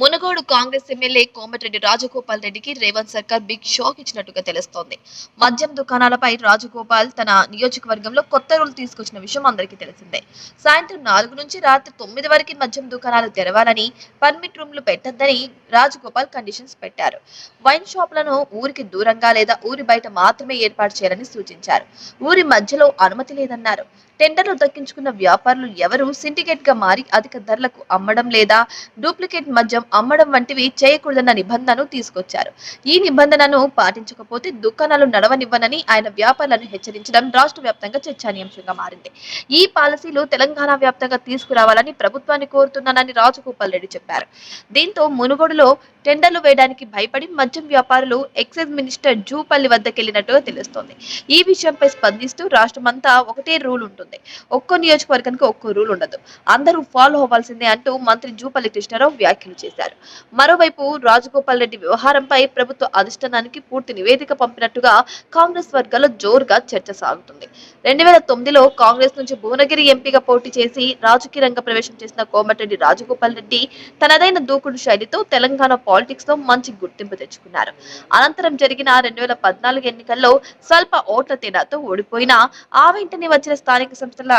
Munugode Congress MLA Komatireddy Rajagopal రెడ్డికి రేవంత్ సర్కార్ big shock ఇచ్చినట్టుగా తెలుస్తోంది. మద్యం దుకాణాలపై రాజగోపాల్ తన నియోజకవర్గంలో కొత్త రూల్ తీసుకొచ్చిన విషయం అందరికీ తెలిసిందే. సాయంత్రం నాలుగు నుంచి రాత్రి తొమ్మిది వరకు మద్యం దుకాణాలు తెరవాలని పర్మిట్ రూమ్లు పెట్టద్దని రాజగోపాల్ కండిషన్స్ పెట్టారు. వైన్ షాపులను ఊరికి దూరంగా లేదా ఊరి బయట మాత్రమే ఏర్పాటు చేయాలని సూచించారు. ఊరి మధ్యలో అనుమతి లేదన్నారు. టెండర్లు దక్కించుకున్న వ్యాపారులు ఎవరు? సిండికేట్గా మారి అధిక ధరలకు అమ్మడం లేదా డూప్లికేట్ మద్యం అమ్మడం వంటివి చేయకూడదన్న నిబంధనను తీసుకొచ్చారు. ఈ నిబంధనను పాటించకపోతే దుకాణాలు నడవనివ్వనని ఆయన వ్యాపారులను హెచ్చరించడం రాష్ట్ర వ్యాప్తంగా చర్చనీయాంశంగా మారింది. ఈ పాలసీలు తెలంగాణ వ్యాప్తంగా తీసుకురావాలని ప్రభుత్వాన్ని కోరుతున్నానని రాజగోపాల్ రెడ్డి చెప్పారు. దీంతో మునుగోడులో టెండర్లు వేయడానికి భయపడి మద్యం వ్యాపారులు ఎక్సైజ్ మినిస్టర్ జూపల్లి వద్దకెళ్ళినట్టుగా తెలుస్తోంది. ఈ విషయంపై స్పందిస్తూ రాష్ట్రమంతా ఒకటే రూల్ ఉంటుంది. ఒక్కో నియోజకవర్గానికి ఒక్కో రూల్ ఉండదు. అందరూ ఫాలో అవ్వాల్సిందే అంటూ మంత్రి జూపల్లి కృష్ణారావు వ్యాఖ్యలు చేశారు. మరోవైపు రాజగోపాల్ రెడ్డి వ్యవహారంపై ప్రభుత్వ అధిష్టానానికి పూర్తి నివేదిక పంపినట్టుగా కాంగ్రెస్ వర్గాల్లో జోరుగా చర్చ సాగుతుంది. రెండు వేల తొమ్మిదిలో కాంగ్రెస్ నుంచి భువనగిరి ఎంపీగా పోటీ చేసి రాజకీయ రంగ ప్రవేశం చేసిన కోమటిరెడ్డి రాజగోపాల్ రెడ్డి తనదైన దూకుడు శైలితో తెలంగాణ పాలిటిక్స్లో మంచి గుర్తింపు తెచ్చుకున్నారు. అనంతరం జరిగిన రెండు వేల పద్నాలుగు ఎన్నికల్లో స్వల్ప ఓట్ల తేడాతో ఓడిపోయినా ఆ వెంటనే వచ్చిన స్థానిక సంస్థల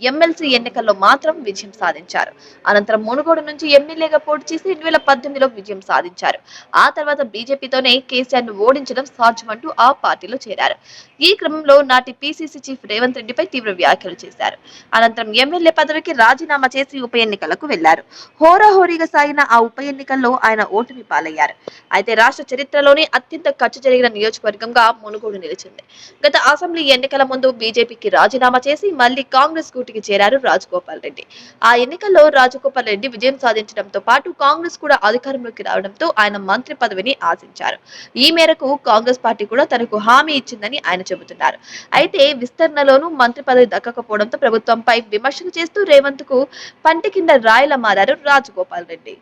ఎమ్మెల్సీ ఎన్నికల్లో మాత్రం విజయం సాధించారు. అనంతరం మునుగోడు నుంచి ఎమ్మెల్యేగా పోటీ చేసి రెండు వేల పద్దెనిమిదిలో విజయం సాధించారు. ఆ తర్వాత బీజేపీతోనే కేసీఆర్ను ఓడించడం సాధ్యమంటూ ఆ పార్టీలో చేరారు. ఈ క్రమంలో నాటి పీసీసీ చీఫ్ రేవంత్ రెడ్డిపై తీవ్ర వ్యాఖ్యలు చేశారు. అనంతరం ఎమ్మెల్యే పదవికి రాజీనామా చేసి ఉప ఎన్నికలకు వెళ్ళారు. హోరాహోరీగా సాగిన ఆ ఉప ఎన్నికల్లో ఆయన ఓటమి పాలయ్యారు. అయితే రాష్ట్ర చరిత్రలోనే అత్యంత ఖర్చు జరిగిన నియోజకవర్గంగా మునుగోడు నిలిచింది. గత అసెంబ్లీ ఎన్నికల ముందు బీజేపీకి రాజీనామా చేసి మళ్ళీ కాంగ్రెస్కు కూటికి చేరారు రాజగోపాల్ రెడ్డి. ఆ ఎన్నికల్లో రాజగోపాల్ రెడ్డి విజయం సాధించడంతో పాటు కాంగ్రెస్ కూడా అధికారంలోకి రావడంతో ఆయన మంత్రి పదవిని ఆశించారు. ఈ మేరకు కాంగ్రెస్ పార్టీ కూడా తనకు హామీ ఇచ్చిందని ఆయన చెబుతున్నారు. అయితే విస్తరణలోనూ మంత్రి పదవి దక్కకపోవడంతో ప్రభుత్వంపై విమర్శలు చేస్తూ రేవంత్కు పంటి కింద రాయిలా మారారు రాజగోపాల్ రెడ్డి.